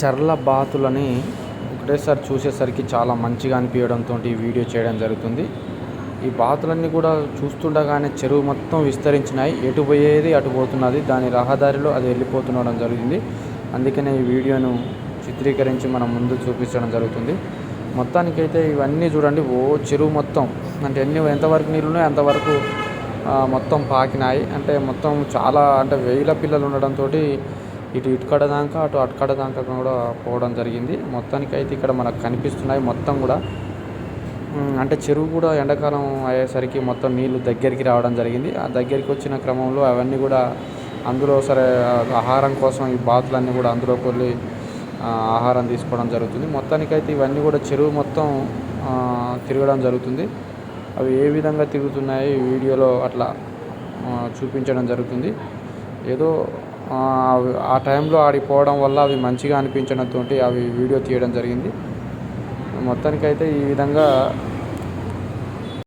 చర్ల బాతులని ఒకటేసారి చూసేసరికి చాలా మంచిగా అనిపించడంతో ఈ వీడియో చేయడం జరుగుతుంది. ఈ బాతులన్నీ కూడా చూస్తుండగానే చెరువు మొత్తం విస్తరించినాయి. ఎటు పోయేది అటు పోతున్నది దాని రహదారిలో అది వెళ్ళిపోతుండడం జరిగింది. అందుకనే ఈ వీడియోను చిత్రీకరించి మనం ముందు చూపించడం జరుగుతుంది. మొత్తానికైతే ఇవన్నీ చూడండి. ఓ చెరువు మొత్తం. అంటే ఎన్ని ఎంతవరకు నీళ్ళు ఉన్నాయో అంతవరకు మొత్తం పాకినాయి. అంటే మొత్తం చాలా అంటే వేల పిల్లలు ఉండడంతో ఇటు ఇటుకడ దాకా అటు అటుకడ దాకా కూడా పోవడం జరిగింది. మొత్తానికి అయితే ఇక్కడ మనకు కనిపిస్తున్నాయి మొత్తం కూడా. అంటే చెరువు కూడా ఎండాకాలం అయ్యేసరికి మొత్తం నీళ్ళు దగ్గరికి రావడం జరిగింది. ఆ దగ్గరికి వచ్చిన క్రమంలో అవన్నీ కూడా అందులో సరే ఆహారం కోసం ఈ బాతులన్నీ కూడా అందులోకి వెళ్ళి ఆహారం తీసుకోవడం జరుగుతుంది. మొత్తానికైతే ఇవన్నీ కూడా చెరువు మొత్తం తిరగడం జరుగుతుంది. అవి ఏ విధంగా తిరుగుతున్నాయి వీడియోలో అట్లా చూపించడం జరుగుతుంది. ఏదో ఆ టైంలో ఆడిపోవడం వల్ల అవి మంచిగా అనిపించడంతో అవి వీడియో తీయడం జరిగింది. మొత్తానికైతే ఈ విధంగా